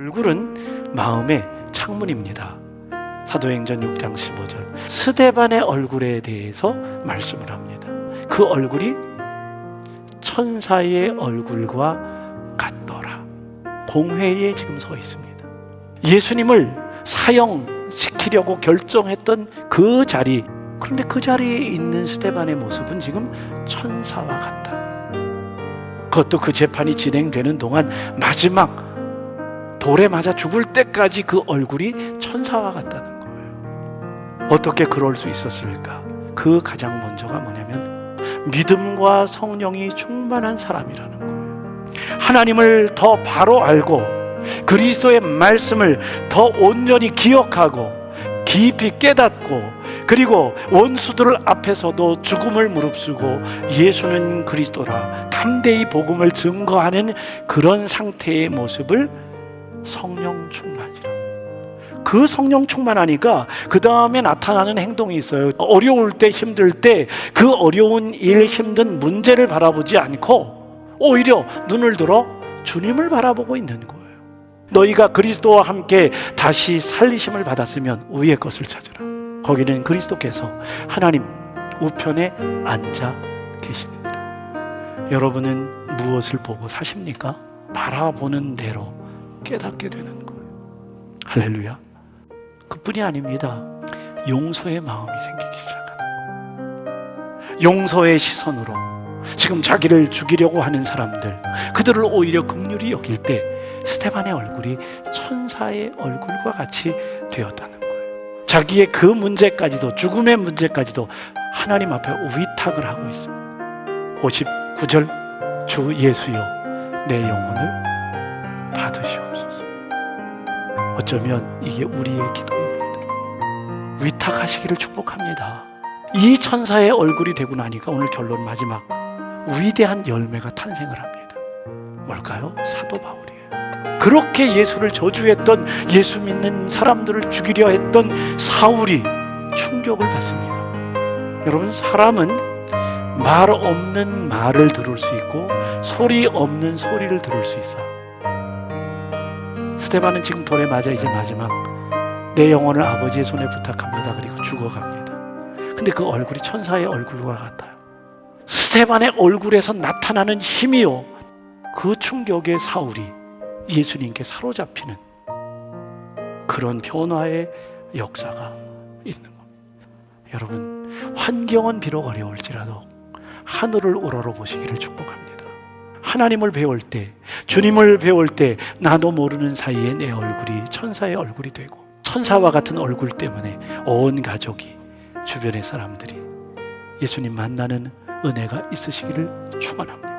얼굴은 마음의 창문입니다. 사도행전 6장 15절. 스데반의 얼굴에 대해서 말씀을 합니다. 그 얼굴이 천사의 얼굴과 같더라. 공회에 지금 서 있습니다. 예수님을 사형시키려고 결정했던 그 자리. 그런데 그 자리에 있는 스데반의 모습은 지금 천사와 같다. 그것도 그 재판이 진행되는 동안 마지막 돌에 맞아 죽을 때까지 그 얼굴이 천사와 같다는 거예요. 어떻게 그럴 수 있었을까? 그 가장 먼저가 뭐냐면 믿음과 성령이 충만한 사람이라는 거예요. 하나님을 더 바로 알고 그리스도의 말씀을 더 온전히 기억하고 깊이 깨닫고 그리고 원수들 앞에서도 죽음을 무릅쓰고 예수는 그리스도라 담대히 복음을 증거하는 그런 상태의 모습을 성령 충만이라. 그 성령 충만하니까 그 다음에 나타나는 행동이 있어요. 어려울 때 힘들 때 그 어려운 일 힘든 문제를 바라보지 않고 오히려 눈을 들어 주님을 바라보고 있는 거예요. 너희가 그리스도와 함께 다시 살리심을 받았으면 위의 것을 찾으라. 거기는 그리스도께서 하나님 우편에 앉아 계시느니라. 여러분은 무엇을 보고 사십니까? 바라보는 대로 깨닫게 되는 거예요. 할렐루야. 그뿐이 아닙니다. 용서의 마음이 생기기 시작합니다. 용서의 시선으로 지금 자기를 죽이려고 하는 사람들, 그들을 오히려 긍휼히 여길 때 스테반의 얼굴이 천사의 얼굴과 같이 되었다는 거예요. 자기의 그 문제까지도 죽음의 문제까지도 하나님 앞에 위탁을 하고 있습니다. 59절 주 예수여 내 영혼을 받으시옵소서. 어쩌면 이게 우리의 기도입니다. 위탁하시기를 축복합니다. 이 천사의 얼굴이 되고 나니까 오늘 결론 마지막 위대한 열매가 탄생을 합니다. 뭘까요? 사도 바울이에요. 그렇게 예수를 저주했던 예수 믿는 사람들을 죽이려 했던 사울이 충격을 받습니다. 여러분 사람은 말 없는 말을 들을 수 있고 소리 없는 소리를 들을 수 있어요. 스테반은 지금 돌에 맞아 이제 마지막 내 영혼을 아버지의 손에 부탁합니다. 그리고 죽어갑니다. 근데 그 얼굴이 천사의 얼굴과 같아요. 스테반의 얼굴에서 나타나는 힘이요. 그 충격에 사울이 예수님께 사로잡히는 그런 변화의 역사가 있는 겁니다. 여러분, 환경은 비록 어려울지라도 하늘을 우러러 보시기를 축복합니다. 하나님을 배울 때, 주님을 배울 때 나도 모르는 사이에 내 얼굴이 천사의 얼굴이 되고 천사와 같은 얼굴 때문에 온 가족이 주변의 사람들이 예수님 만나는 은혜가 있으시기를 축원합니다.